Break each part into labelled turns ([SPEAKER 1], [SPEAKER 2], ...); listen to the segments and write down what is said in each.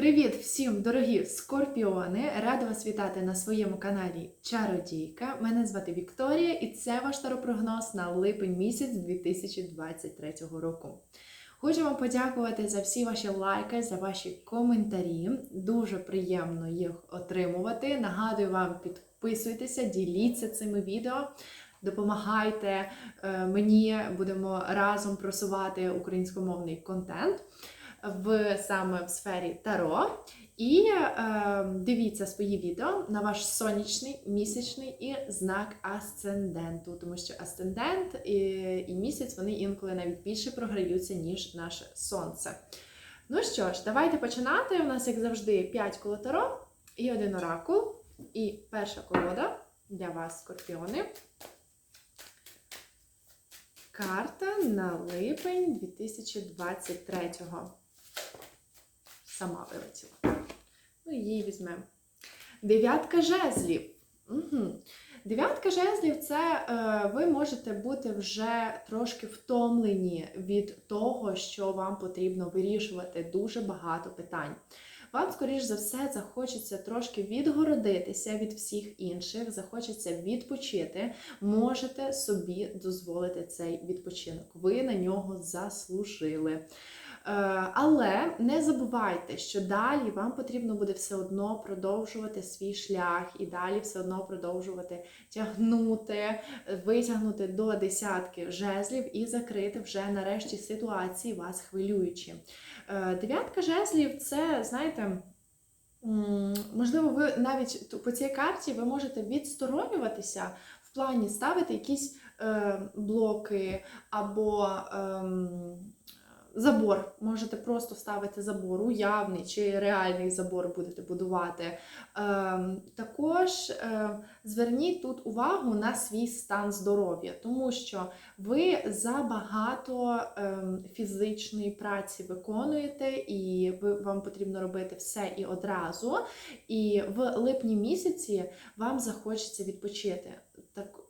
[SPEAKER 1] Привіт всім, дорогі скорпіони! Рада вас вітати на своєму каналі Чародійка. Мене звати Вікторія, і це ваш таропрогноз на липень місяць 2023 року. Хочу вам подякувати за всі ваші лайки, за ваші коментарі. Дуже приємно їх отримувати. Нагадую вам, підписуйтеся, діліться цими відео. Допомагайте е, мені, будемо разом просувати українськомовний контент в саме в сфері Таро. І е, дивіться свої відео на ваш сонячний, місячний і знак асценденту, тому що асцендент і, і місяць вони інколи навіть більше програються, ніж наше сонце. Ну що ж, давайте починати. У нас, як завжди, 5 коло і один оракул. І перша колода для вас, скорпіони. Карта на липень 2023-го сама вилетіла. Ну, її візьмемо. Дев'ятка жезлів. Угу. Дев'ятка жезлів це е, ви можете бути вже трошки втомлені від того, що вам потрібно вирішувати дуже багато питань. Вам, скоріш за все, захочеться трошки відгородитися від всіх інших, захочеться відпочити. Можете собі дозволити цей відпочинок. Ви на нього заслужили. Е, але не забувайте, що далі вам потрібно буде все одно продовжувати свій шлях і далі все одно продовжувати тягнути, витягнути до десятки жезлів і закрити вже нарешті ситуації вас хвилюючі. Е, дев'ятка жезлів це, знаєте. Можливо, ви навіть по цій карті ви можете відсторонюватися в плані ставити якісь е, блоки або е, Забор, можете просто ставити забор, уявний чи реальний забор будете будувати. Е, також е, зверніть тут увагу на свій стан здоров'я, тому що ви забагато е, фізичної праці виконуєте, і вам потрібно робити все і одразу. І в липні місяці вам захочеться відпочити. Так,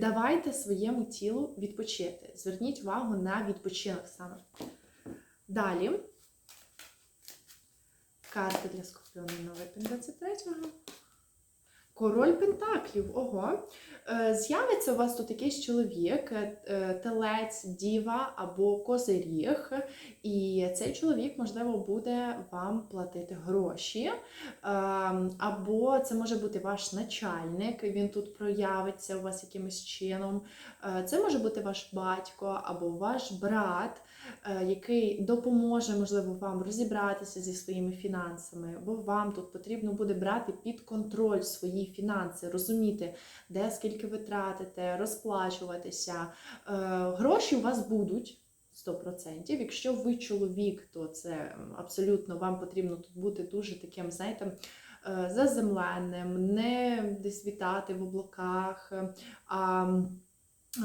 [SPEAKER 1] давайте своєму тілу відпочити. Зверніть увагу на відпочинок саме. Далі карта для скорпіона на липень 23-го. Король Пентаклів, ого. Е, з'явиться у вас тут якийсь чоловік, е, телець, діва або козиріг, і цей чоловік, можливо, буде вам платити гроші. Е, або це може бути ваш начальник, він тут проявиться у вас якимось чином. Це може бути ваш батько або ваш брат. Е, який допоможе, можливо, вам розібратися зі своїми фінансами, бо вам тут потрібно буде брати під контроль свої фінанси, розуміти, де скільки ви тратите, розплачуватися. Е, гроші у вас будуть. 100%. Якщо ви чоловік, то це абсолютно вам потрібно тут бути дуже таким, знаєте, е, заземленим, не десь вітати в облаках. а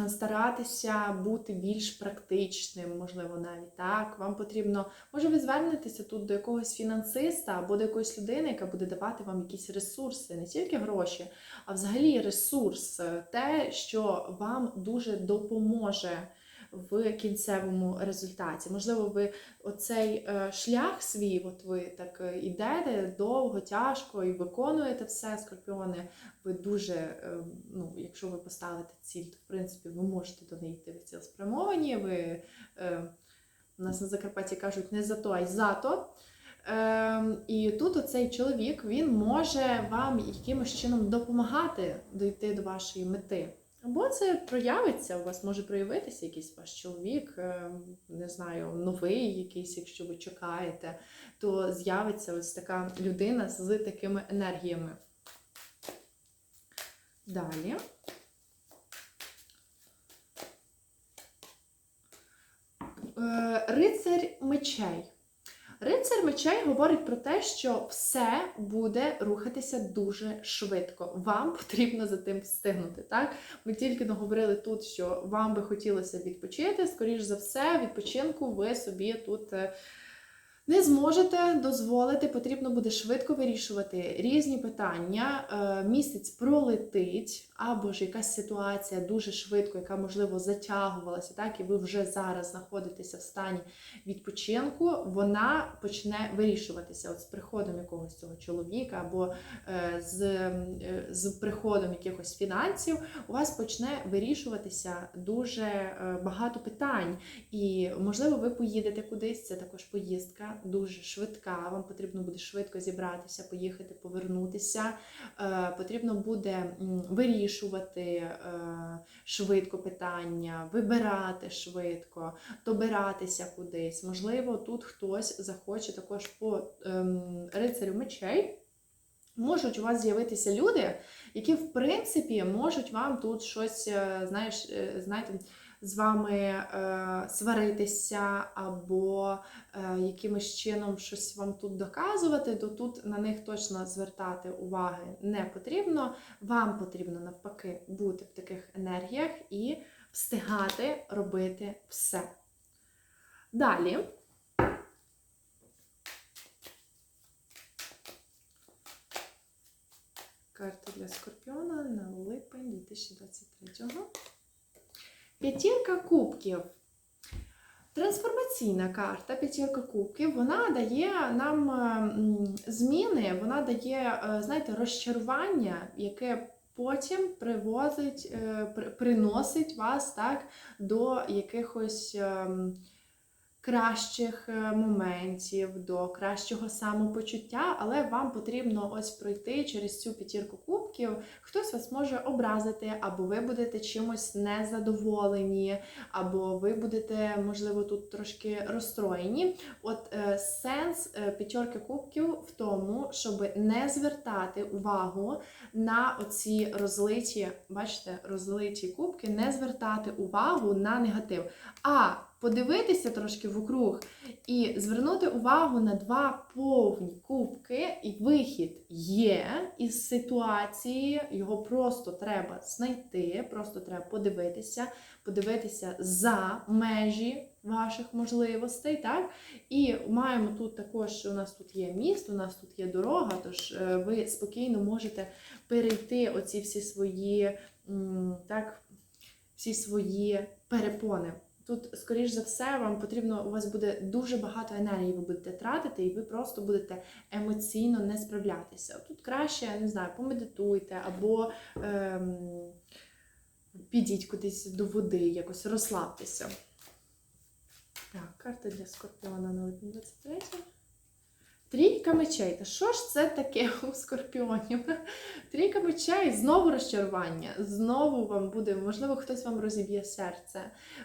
[SPEAKER 1] старатися бути більш практичним, можливо, навіть так. Вам потрібно, може, ви звернетеся тут до якогось фінансиста або до якоїсь людини, яка буде давати вам якісь ресурси, не тільки гроші, а взагалі ресурс, те, що вам дуже допоможе в кінцевому результаті. Можливо, ви оцей е, шлях свій, от ви так е, ідете довго, тяжко і виконуєте все, скорпіони. Ви дуже, е, ну, якщо ви поставите ціль, то в принципі ви можете до неї йти в цілеспрямовані. Ви у нас на Закарпатті кажуть не за то, а й за то. Ем, І тут оцей чоловік він може вам якимось чином допомагати дойти до вашої мети. Або це проявиться, у вас може проявитися якийсь ваш чоловік, е, не знаю, новий якийсь, якщо ви чекаєте, то з'явиться ось така людина з такими енергіями. Далі. Е, рицарь мечей. Рицар мечей говорить про те, що все буде рухатися дуже швидко. Вам потрібно за тим встигнути. Так? Ми тільки наговорили тут, що вам би хотілося відпочити. Скоріш за все, відпочинку ви собі тут. Не зможете дозволити, потрібно буде швидко вирішувати різні питання. Е, Місяць пролетить, або ж якась ситуація дуже швидко, яка можливо затягувалася, так і ви вже зараз знаходитеся в стані відпочинку. Вона почне вирішуватися от з приходом якогось цього чоловіка, або е, з, е, з приходом якихось фінансів. У вас почне вирішуватися дуже багато питань. І можливо, ви поїдете кудись. Це також поїздка дуже швидка. Вам потрібно буде швидко зібратися, поїхати, повернутися. Е, Потрібно буде вирішувати е, швидко питання, вибирати швидко, добиратися кудись. Можливо, тут хтось захоче також по ем, рицарю мечей. Можуть у вас з'явитися люди, які, в принципі, можуть вам тут щось, е, знаєш, знаєте, з вами е, сваритися або е, якимось чином щось вам тут доказувати, то тут на них точно звертати уваги не потрібно. Вам потрібно навпаки бути в таких енергіях і встигати робити все. Далі. Карта для Скорпіона на липень 2023. П'ятірка кубків. Трансформаційна карта, п'ятірка кубків, вона дає нам е, зміни, вона дає, е, знаєте, розчарування, яке потім привозить, е, приносить вас так, до якихось ем, кращих е, моментів, до кращого самопочуття, але вам потрібно ось пройти через цю п'ятірку кубків. Хтось вас може образити, або ви будете чимось незадоволені, або ви будете, можливо, тут трошки розстроєні. От е, сенс е, п'ятерки кубків в тому, щоб не звертати увагу на оці розлиті, бачите, розлиті кубки, не звертати увагу на негатив, а подивитися трошки вокруг і звернути увагу на два повні кубки, і вихід є із ситуації, його просто треба знайти, просто треба подивитися, подивитися за межі ваших можливостей. так? І маємо тут також, у нас тут є міст, у нас тут є дорога, тож е, ви спокійно можете перейти оці всі свої, так, всі свої перепони. Тут, скоріш за все, вам потрібно, у вас буде дуже багато енергії, ви будете тратити, і ви просто будете емоційно не справлятися. Тут краще, я не знаю, помедитуйте або ем, підіть кудись до води, якось розслабтеся. Так, карта для Скорпіона на липень 23. Трійка мечей. Та що ж це таке у скорпіонів? Трійка мечей, знову розчарування. Знову вам буде, можливо, хтось вам розіб'є серце.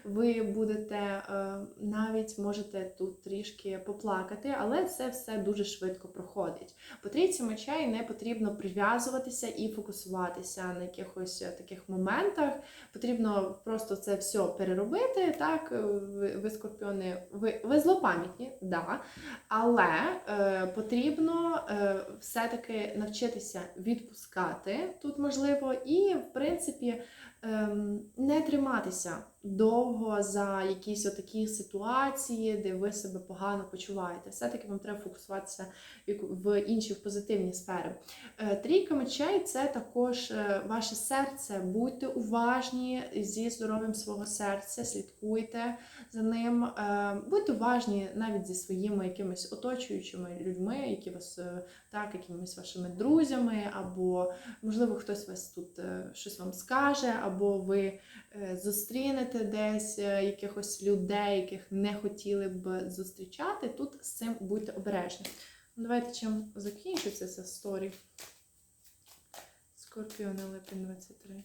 [SPEAKER 1] Ви будете е, навіть можете тут трішки поплакати, але це все дуже швидко проходить. По трійці мечей не потрібно прив'язуватися і фокусуватися на якихось е, таких моментах. Потрібно просто це все переробити. Так, е, ви, ви скорпіони, ви, ви злопам'ятні, да, але потрібно е, все-таки навчитися відпускати тут можливо, і в принципі не триматися довго за якісь отакі ситуації, де ви себе погано почуваєте. Все-таки вам треба фокусуватися в інші в позитивні сфери. Е, Трійка мечей це також е, ваше серце. Будьте уважні зі здоров'ям свого серця, слідкуйте за ним. Е, Будьте уважні навіть зі своїми якимись оточуючими людьми, які вас так, якимись вашими друзями, або можливо хтось вас тут щось вам скаже, або ви е, зустрінете десь е, якихось людей, яких не хотіли б зустрічати. Тут з цим будьте обережні. Ну, Давайте чим закінчиться ця сторі. Скорпіони липень 23.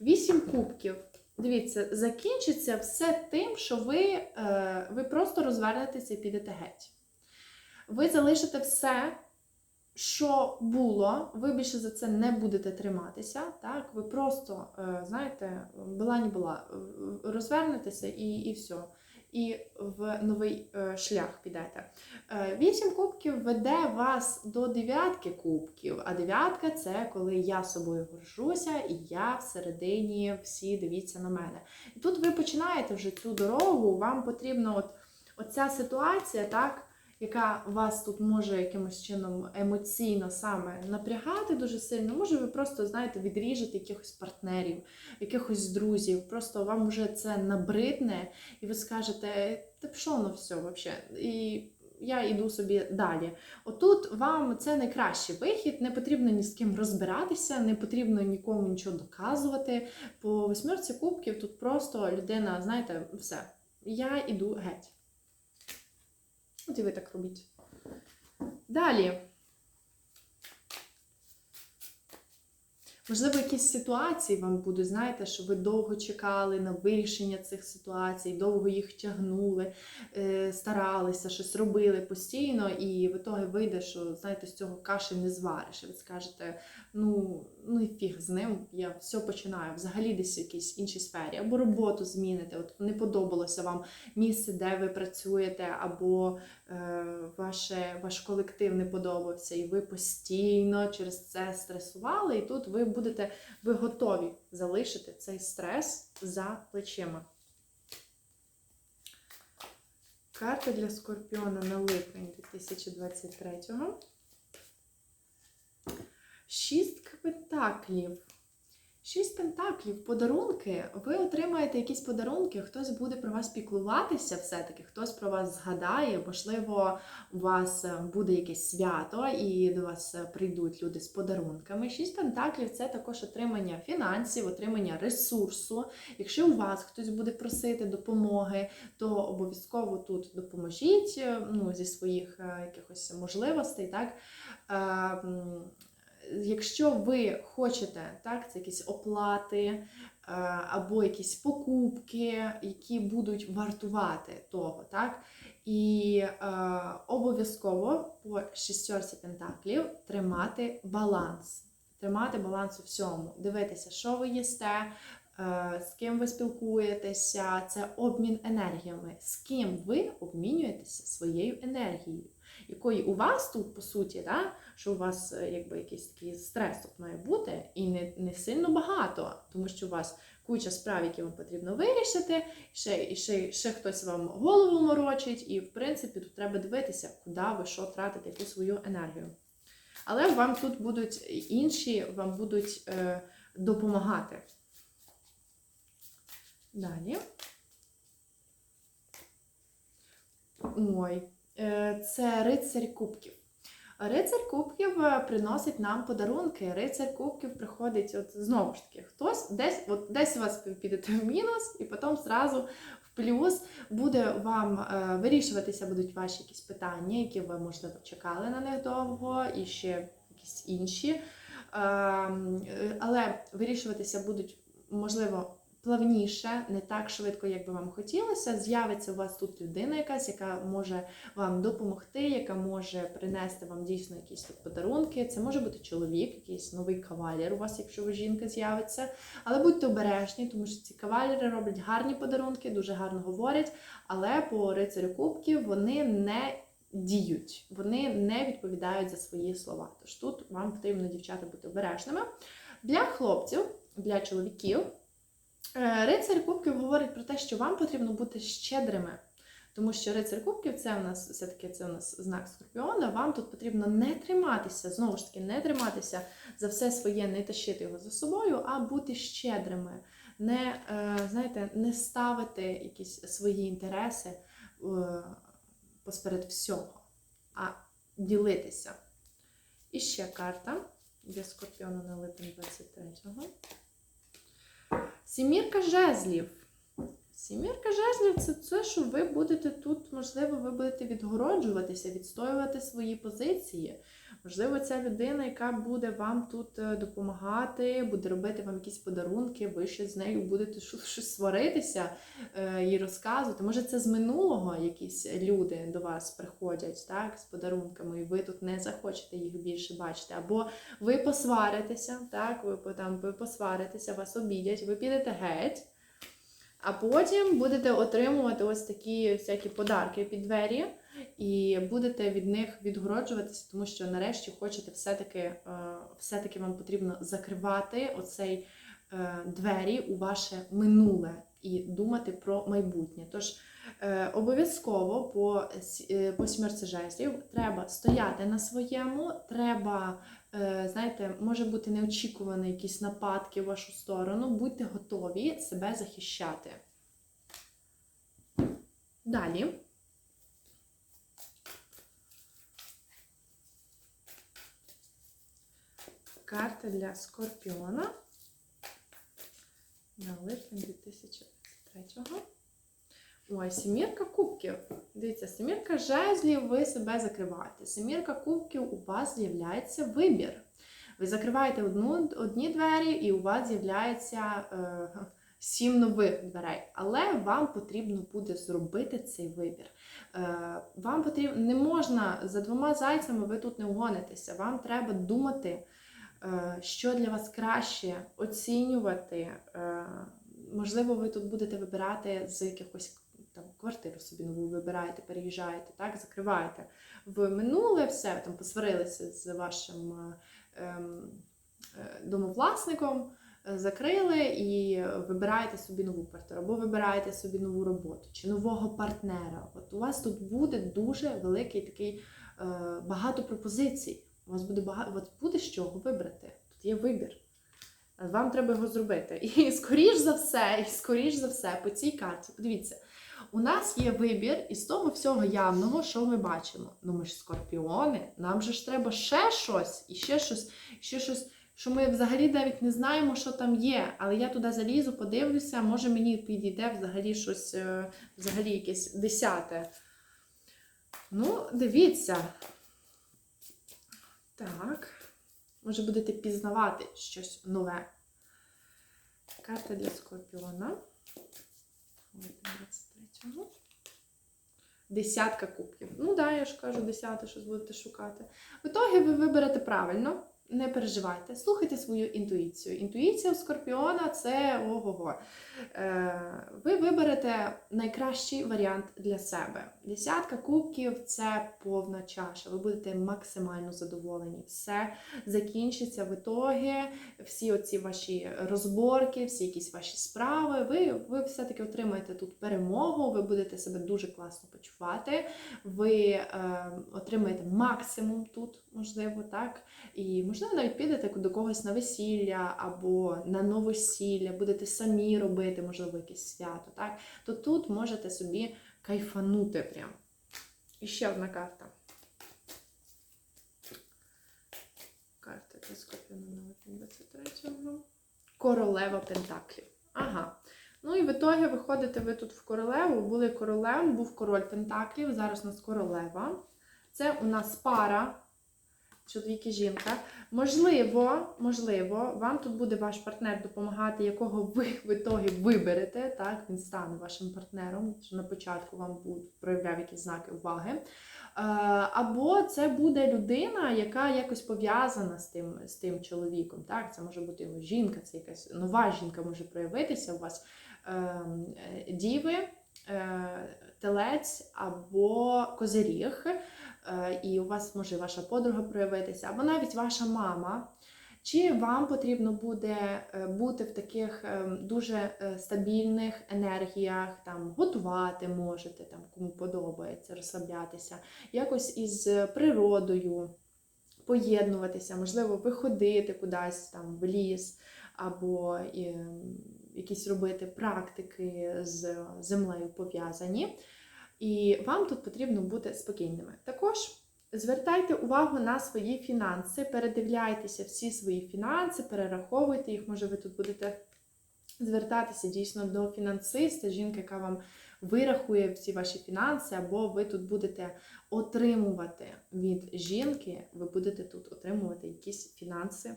[SPEAKER 1] Вісім кубків. Дивіться, закінчиться все тим, що ви, е, ви просто розвернетеся і підете геть. Ви залишите все, що було, ви більше за це не будете триматися. Так? Ви просто, е, знаєте, була не була, розвернетеся і, і все. І в новий е, шлях підете. Е, Вісім кубків веде вас до дев'ятки кубків, а дев'ятка це коли я собою горжуся і я всередині всі дивіться на мене. І тут ви починаєте вже цю дорогу, вам потрібно от оця ситуація, так, яка вас тут може якимось чином емоційно саме напрягати дуже сильно, може ви просто, знаєте, відріжете якихось партнерів, якихось друзів, просто вам вже це набридне, і ви скажете, та пішов на все взагалі. І я йду собі далі. Отут вам це найкращий вихід, не потрібно ні з ким розбиратися, не потрібно нікому нічого доказувати. По восьмерці кубків тут просто людина, знаєте, все. Я йду геть. От і ви так робіть. Далі. Можливо, якісь ситуації вам будуть, знаєте, що ви довго чекали на вирішення цих ситуацій, довго їх тягнули, е, старалися, щось робили постійно, і в ітогі вийде, що знаєте, з цього каші не звариш. І ви скажете, ну, ну і фіг з ним, я все починаю, взагалі десь в якійсь іншій сфері, або роботу зміните. От не подобалося вам місце, де ви працюєте, або е, ваше, ваш колектив не подобався, і ви постійно через це стресували, і тут ви будете, ви готові залишити цей стрес за плечима. Карта для Скорпіона на липень 2023-го. Шістка пентаклів. Шість пентаклів, подарунки. Ви отримаєте якісь подарунки, хтось буде про вас піклуватися, все-таки, хтось про вас згадає, можливо, у вас е, буде якесь свято, і до вас е, прийдуть люди з подарунками. Шість пентаклів це також отримання фінансів, отримання ресурсу. Якщо у вас хтось буде просити допомоги, то обов'язково тут допоможіть е, ну, зі своїх якихось можливостей. так. Якщо ви хочете, так, це якісь оплати е, або якісь покупки, які будуть вартувати того, так, і е, обов'язково по шістерці пентаклів тримати баланс. Тримати баланс у всьому, дивитися, що ви їсте, е, з ким ви спілкуєтеся, це обмін енергіями, з ким ви обмінюєтеся своєю енергією, якої у вас тут, по суті, да, що у вас е, якби якийсь такий стрес тут має бути, і не, не сильно багато, тому що у вас куча справ, які вам потрібно вирішити, ще, і ще, ще хтось вам голову морочить, і в принципі тут треба дивитися, куди ви що тратите, яку свою енергію. Але вам тут будуть інші, вам будуть е, допомагати. Далі. Ой, це рицарь кубків. Рицар кубків е, приносить нам подарунки. Рицар кубків приходить, от знову ж таки, хтось десь, от десь у вас підете в мінус, і потім зразу в плюс буде вам е, вирішуватися будуть ваші якісь питання, які ви, можливо, чекали на них довго, і ще якісь інші. Е, е, але вирішуватися будуть, можливо, плавніше, не так швидко, як би вам хотілося. З'явиться у вас тут людина якась, яка може вам допомогти, яка може принести вам дійсно якісь тут подарунки. Це може бути чоловік, якийсь новий кавалер у вас, якщо ви жінка з'явиться. Але будьте обережні, тому що ці кавалери роблять гарні подарунки, дуже гарно говорять, але по рицарю кубків вони не діють, вони не відповідають за свої слова. Тож тут вам потрібно, дівчата, бути обережними. Для хлопців, для чоловіків. Е, Рицар Кубків говорить про те, що вам потрібно бути щедрими. Тому що рицар Кубків це у нас все-таки це у нас знак Скорпіона. Вам тут потрібно не триматися, знову ж таки, не триматися за все своє, не тащити його за собою, а бути щедрими, не, е, знаєте, не ставити якісь свої інтереси е, посеред всього, а ділитися. І ще карта для Скорпіона на липень 23-го. Сімірка жезлів. Сімірка жезлів це те, що ви будете тут, можливо, ви будете відгороджуватися, відстоювати свої позиції. Можливо, ця людина, яка буде вам тут е, допомагати, буде робити вам якісь подарунки, ви ще з нею будете щось, сваритися е, і розказувати. Може, це з минулого якісь люди до вас приходять так, з подарунками, і ви тут не захочете їх більше бачити. Або ви посваритеся, так, ви, там, ви посваритеся, вас обідять, ви підете геть. А потім будете отримувати ось такі всякі подарки під двері, і будете від них відгороджуватися, тому що нарешті хочете все-таки, е, все-таки вам потрібно закривати оцей е, двері у ваше минуле і думати про майбутнє. Тож Е, обов'язково по, по сімерці жезлів треба стояти на своєму, треба, знаєте, може бути неочікувані якісь нападки в вашу сторону, будьте готові себе захищати. Далі. Карта для Скорпіона на липень 2023 Ой, сімірка кубків. Дивіться, сімірка жезлів, ви себе закриваєте. Сімірка кубків у вас з'являється вибір. Ви закриваєте одну, одні двері, і у вас з'являється е, сім нових дверей. Але вам потрібно буде зробити цей вибір. Е, вам потрібно не можна за двома зайцями ви тут не угонитеся. Вам треба думати, е, що для вас краще, оцінювати. Е, можливо, ви тут будете вибирати з якихось там квартиру собі нову вибираєте, переїжджаєте, так, закриваєте в минуле все, там посварилися з вашим е, ем, е, домовласником, е, закрили і вибираєте собі нову квартиру, або вибираєте собі нову роботу чи нового партнера. От у вас тут буде дуже великий такий е, багато пропозицій. У вас буде багато, от буде з чого вибрати. Тут є вибір. Вам треба його зробити. І скоріш за все, і скоріш за все, по цій карті, подивіться, у нас є вибір із того всього явного, що ми бачимо. Ну ми ж скорпіони, нам же ж треба ще щось, і ще щось, ще щось, що ми взагалі навіть не знаємо, що там є. Але я туди залізу, подивлюся, може мені підійде взагалі щось, е, взагалі якесь десяте. Ну, дивіться. Так. Може будете пізнавати щось нове. Карта для Скорпіона. Ой, 23-го. Десятка кубків. Ну, да, я ж кажу, десяте, щось будете шукати. В ітогі ви виберете правильно, не переживайте, слухайте свою інтуїцію. Інтуїція у Скорпіона це ого-го. Е, ви виберете найкращий варіант для себе. Десятка кубків це повна чаша. Ви будете максимально задоволені. Все закінчиться в ітогі, всі оці ваші розборки, всі якісь ваші справи. Ви, ви все-таки отримаєте тут перемогу, ви будете себе дуже класно почувати. Ви е, отримаєте максимум тут, можливо, так. І можливо навіть підете до когось на весілля або на новосілля, будете самі робити, можливо, якесь свято. так. То тут можете собі кайфанути прям. І ще одна карта. Карта для липень 23-го. Королева Пентаклів. Ага. Ну і в ітогі виходите ви тут в королеву, були королем, був король Пентаклів, зараз у нас королева. Це у нас пара, чоловік і жінка. Можливо, можливо, вам тут буде ваш партнер допомагати, якого ви в ітогі виберете. Так, він стане вашим партнером, що на початку вам будуть проявляв якісь знаки уваги. Е, Або це буде людина, яка якось пов'язана з тим, з тим чоловіком. Так, це може бути його жінка, це якась нова жінка може проявитися у вас ем, е, діви, е, телець або козиріг. Е, і у вас може ваша подруга проявитися, або навіть ваша мама. Чи вам потрібно буде е, бути в таких е, дуже стабільних енергіях, там готувати можете, там кому подобається, розслаблятися, якось із природою поєднуватися, можливо, виходити кудись там в ліс, або е, якісь робити практики з землею пов'язані. І вам тут потрібно бути спокійними. Також звертайте увагу на свої фінанси, передивляйтеся всі свої фінанси, перераховуйте їх. Може, ви тут будете звертатися дійсно до фінансиста, жінки, яка вам вирахує всі ваші фінанси, або ви тут будете отримувати від жінки, ви будете тут отримувати якісь фінанси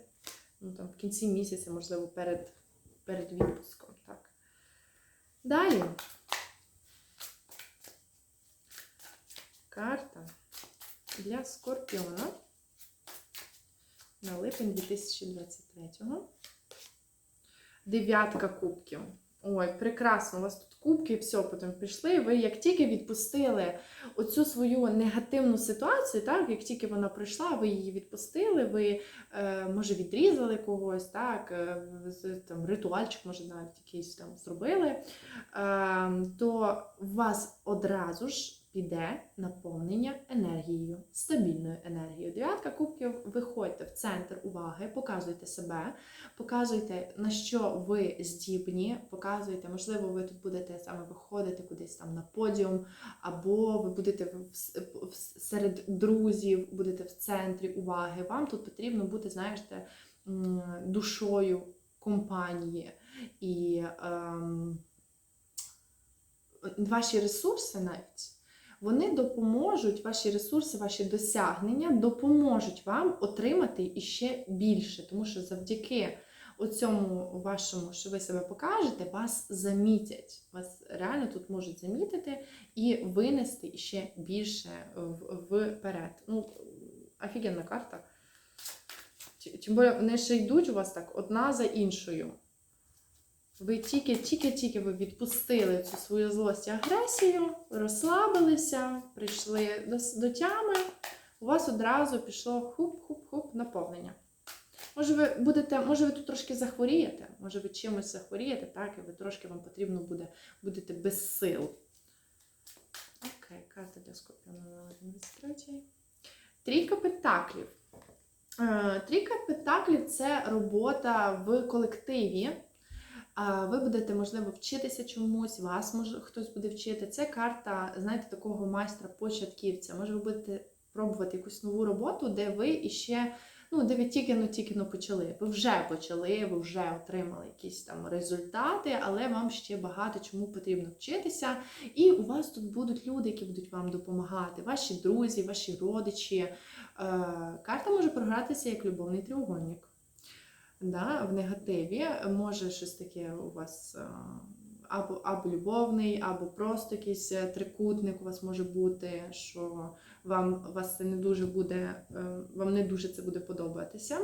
[SPEAKER 1] ну, там, в кінці місяця, можливо, перед, перед відпуском. Так. Далі. Карта для Скорпіона на липень 2023-го. Дев'ятка кубків. Ой, прекрасно, у вас тут кубки, все, потім пішли. Ви як тільки відпустили оцю свою негативну ситуацію, так, як тільки вона пройшла, ви її відпустили, ви е, може відрізали когось, так, е, там, ритуальчик, може, навіть якийсь там зробили, е, то у вас одразу ж піде наповнення енергією, стабільною енергією. Дев'ятка кубків, виходьте в центр уваги, показуйте себе, показуйте, на що ви здібні, показуйте, можливо, ви тут будете саме виходити кудись там на подіум, або ви будете серед друзів, будете в центрі уваги. Вам тут потрібно бути, знаєте, душою компанії. І ем, ваші ресурси навіть. Вони допоможуть, ваші ресурси, ваші досягнення допоможуть вам отримати іще більше, тому що завдяки оцьому вашому, що ви себе покажете, вас замітять. Вас реально тут можуть замітити і винести іще більше вперед. Ну, офігенна карта. Тим більше вони ще йдуть у вас так одна за іншою. Ви тільки, тільки, тільки ви відпустили цю свою злость і агресію, розслабилися, прийшли до, до тями, у вас одразу пішло хуп-хуп-хуп наповнення. Може, ви будете, може, ви тут трошки захворієте, може, ви чимось захворієте, так, і ви трошки вам потрібно буде, будете без сил. Окей, карта для скорпіона на 23. Трійка пентаклів. Е, Трійка пентаклів це робота в колективі. Ви будете, можливо, вчитися чомусь, вас може хтось буде вчити. Це карта, знаєте, такого майстра-початківця. Може, ви будете пробувати якусь нову роботу, де ви іще, ну, де ви тільки ну, тільки ну, почали. Ви вже почали, ви вже отримали якісь там результати, але вам ще багато чому потрібно вчитися. І у вас тут будуть люди, які будуть вам допомагати, ваші друзі, ваші родичі. Е, Карта може програтися як любовний треугольник да, в негативі може щось таке у вас е, або, або любовний, або просто якийсь е, трикутник у вас може бути, що вам вас це не дуже буде, е, вам не дуже це буде подобатися.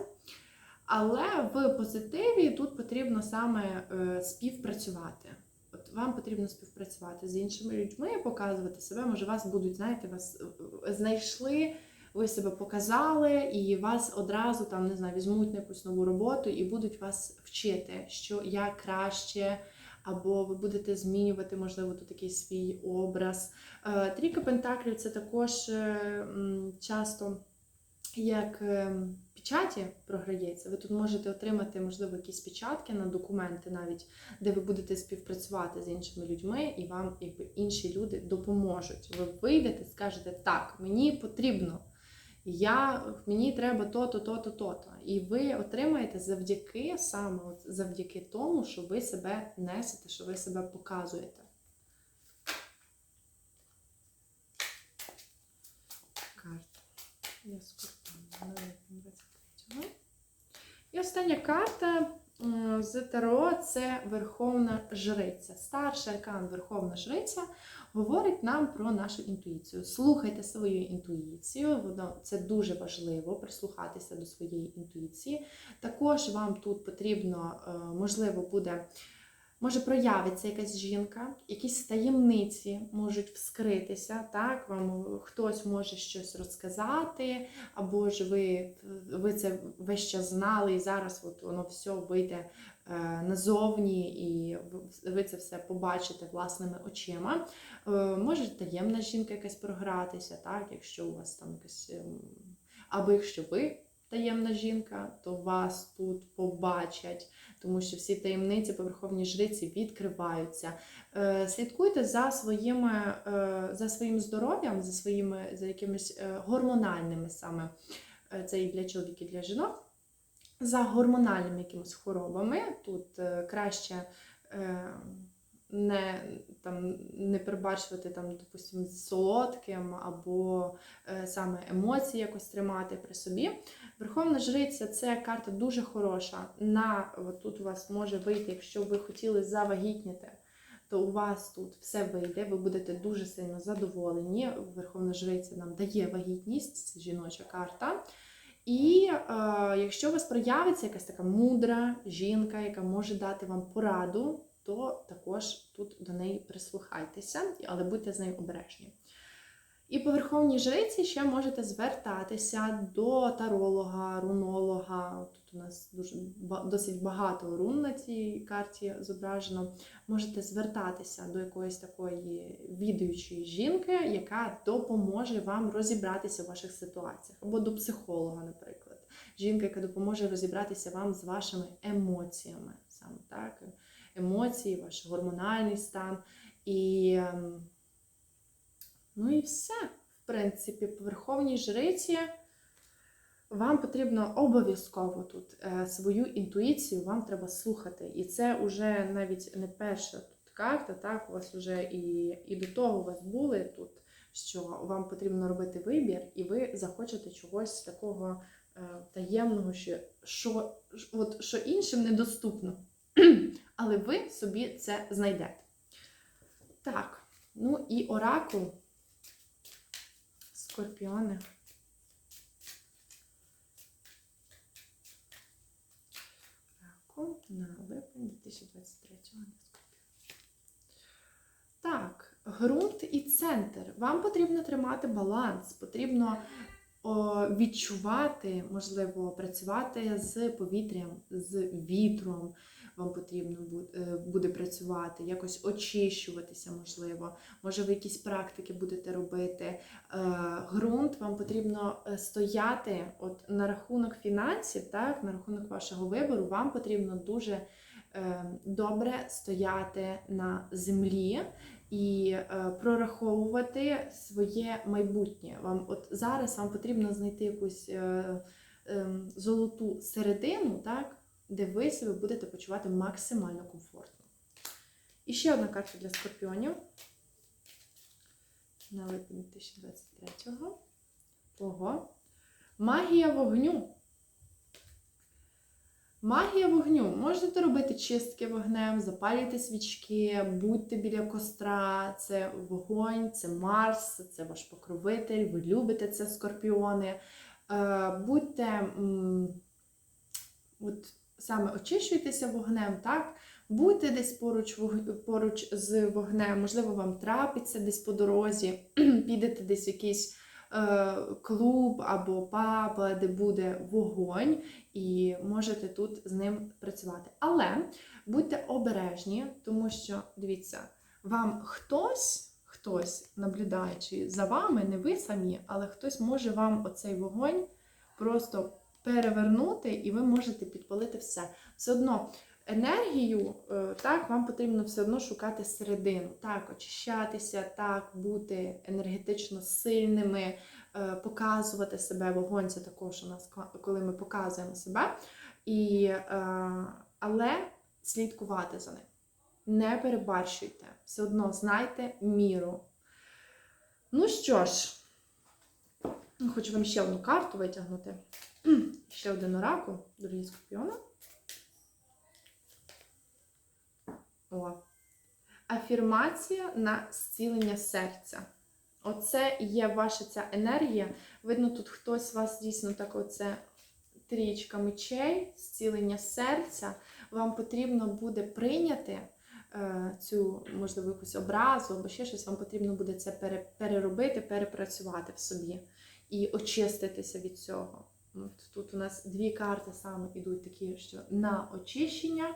[SPEAKER 1] Але в позитиві тут потрібно саме співпрацювати. От вам потрібно співпрацювати з іншими людьми, показувати себе. Може, вас будуть, знаєте, вас знайшли ви себе показали, і вас одразу там не знаю, візьмуть на якусь нову роботу і будуть вас вчити, що як краще, або ви будете змінювати, можливо, тут якийсь свій образ. Е, Трійка Пентаклів це також е, часто як е, печаті програється. Ви тут можете отримати, можливо, якісь печатки на документи, навіть де ви будете співпрацювати з іншими людьми, і вам якби інші люди допоможуть. Ви вийдете, скажете, так, мені потрібно. Я, мені треба то-то, то-то, то-то. І ви отримаєте завдяки саме завдяки тому, що ви себе несете, що ви себе показуєте. Карта. Я скорпіон 23-го. І остання карта з Таро це Верховна Жриця. Старший аркан Верховна Жриця говорить нам про нашу інтуїцію. Слухайте свою інтуїцію, це дуже важливо прислухатися до своєї інтуїції. Також вам тут потрібно, е, можливо, буде. Може проявиться якась жінка, якісь таємниці можуть вскритися, так? Вам хтось може щось розказати, або ж ви, ви це весь час знали, і зараз от воно все вийде е, назовні, і ви- це все побачите власними очима. Е, Може таємна жінка якась програтися, так? Якщо у вас там якась. ем, Або якщо ви таємна жінка, то вас тут побачать, тому що всі таємниці по Верховній Жриці відкриваються. Е, Слідкуйте за своїми, е, за своїм здоров'ям, за своїми за якимись е, гормональними саме це і для чоловіків, і для жінок. За гормональними якимись хворобами тут краще не, там, не перебачувати там, допустим, солодким або е, саме емоції якось тримати при собі. Верховна жриця це карта дуже хороша. На от тут у вас може вийти, якщо ви хотіли завагітніти, то у вас тут все вийде, ви будете дуже сильно задоволені. Верховна жриця нам дає вагітність, це жіноча карта. І е, якщо у вас проявиться якась така мудра жінка, яка може дати вам пораду, то також тут до неї прислухайтеся, але будьте з нею обережні. І по верховній жриці ще можете звертатися до таролога, рунолога. Тут у нас дуже досить багато рун на цій карті зображено. Можете звертатися до якоїсь такої відаючої жінки, яка допоможе вам розібратися в ваших ситуаціях, або до психолога, наприклад. Жінка, яка допоможе розібратися вам з вашими емоціями, саме так, емоції, ваш гормональний стан. І ем, Ну і все. В принципі, по верховній жриці вам потрібно обов'язково тут е, свою інтуїцію вам треба слухати. І це вже навіть не перша тут карта, так, у вас вже і, і до того у вас були тут, що вам потрібно робити вибір, і ви захочете чогось такого е, таємного, що, що, от, що іншим недоступно. Але ви собі це знайдете. Так, ну і оракул. Скорпіони. Оракул на липень 2023 на Скорпіон. Так, ґрунт і центр. Вам потрібно тримати баланс, потрібно відчувати, можливо, працювати з повітрям, з вітром. Вам потрібно е, буде працювати, якось очищуватися, можливо. Може, ви якісь практики будете робити. Е, Ґрунт вам потрібно е, стояти от на рахунок фінансів, так, на рахунок вашого вибору, вам потрібно дуже е, добре стояти на землі і е, прораховувати своє майбутнє. Вам от зараз вам потрібно знайти якусь е, е, золоту середину, так, де ви себе будете почувати максимально комфортно. І ще одна карта для скорпіонів на липень 2023-го. Ого. Магія вогню. Магія вогню. Можете робити чистки вогнем, запалюйте свічки, будьте біля костра, це вогонь, це Марс, це ваш покровитель, ви любите це скорпіони. Е, Будьте от, саме очищуйтеся вогнем, так? Будьте десь поруч, поруч з вогнем, можливо, вам трапиться десь по дорозі, підете десь в якийсь клуб або паб, де буде вогонь, і можете тут з ним працювати. Але будьте обережні, тому що, дивіться, вам хтось, хтось, наблюдаючи за вами, не ви самі, але хтось може вам оцей вогонь просто перевернути, і ви можете підпалити все. Все одно енергію, е, так, вам потрібно все одно шукати середину. Так, очищатися, так, бути енергетично сильними, е, показувати себе. Вогонь це також у нас, коли ми показуємо себе. І, е, але слідкувати за ним. Не перебарщуйте. Все одно знайте міру. Ну що ж, хочу вам ще одну карту витягнути. Ще один оракул, дорогі скорпіони. О. Афірмація на зцілення серця. Оце є ваша ця енергія. Видно, тут хтось вас дійсно так оце трієчка мечей, зцілення серця. Вам потрібно буде прийняти е, цю, можливо, якусь образу або ще щось, вам потрібно буде це переробити, перепрацювати в собі і очиститися від цього. Тут у нас дві карти саме ідуть такі, що на очищення,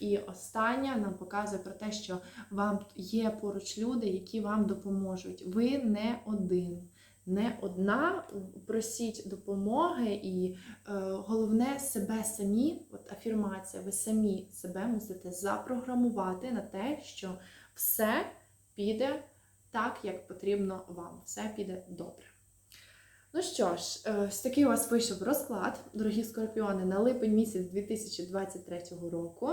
[SPEAKER 1] і остання нам показує про те, що вам є поруч люди, які вам допоможуть. Ви не один, не одна. Просіть допомоги, і е, головне себе самі, от афірмація, ви самі себе мусите запрограмувати на те, що все піде так, як потрібно вам. Все піде добре. Ну що ж, е, ось такий у вас вийшов розклад, дорогі скорпіони, на липень місяць 2023 року.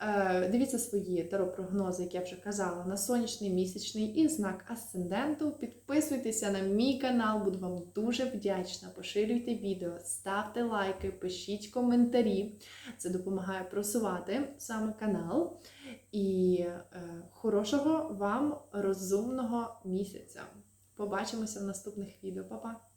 [SPEAKER 1] Е, Дивіться свої таро-прогнози, як я вже казала, на сонячний, місячний і знак асценденту. Підписуйтеся на мій канал, буду вам дуже вдячна. Поширюйте відео, ставте лайки, пишіть коментарі. Це допомагає просувати саме канал. І е, хорошого вам розумного місяця. Побачимося в наступних відео. Па-па!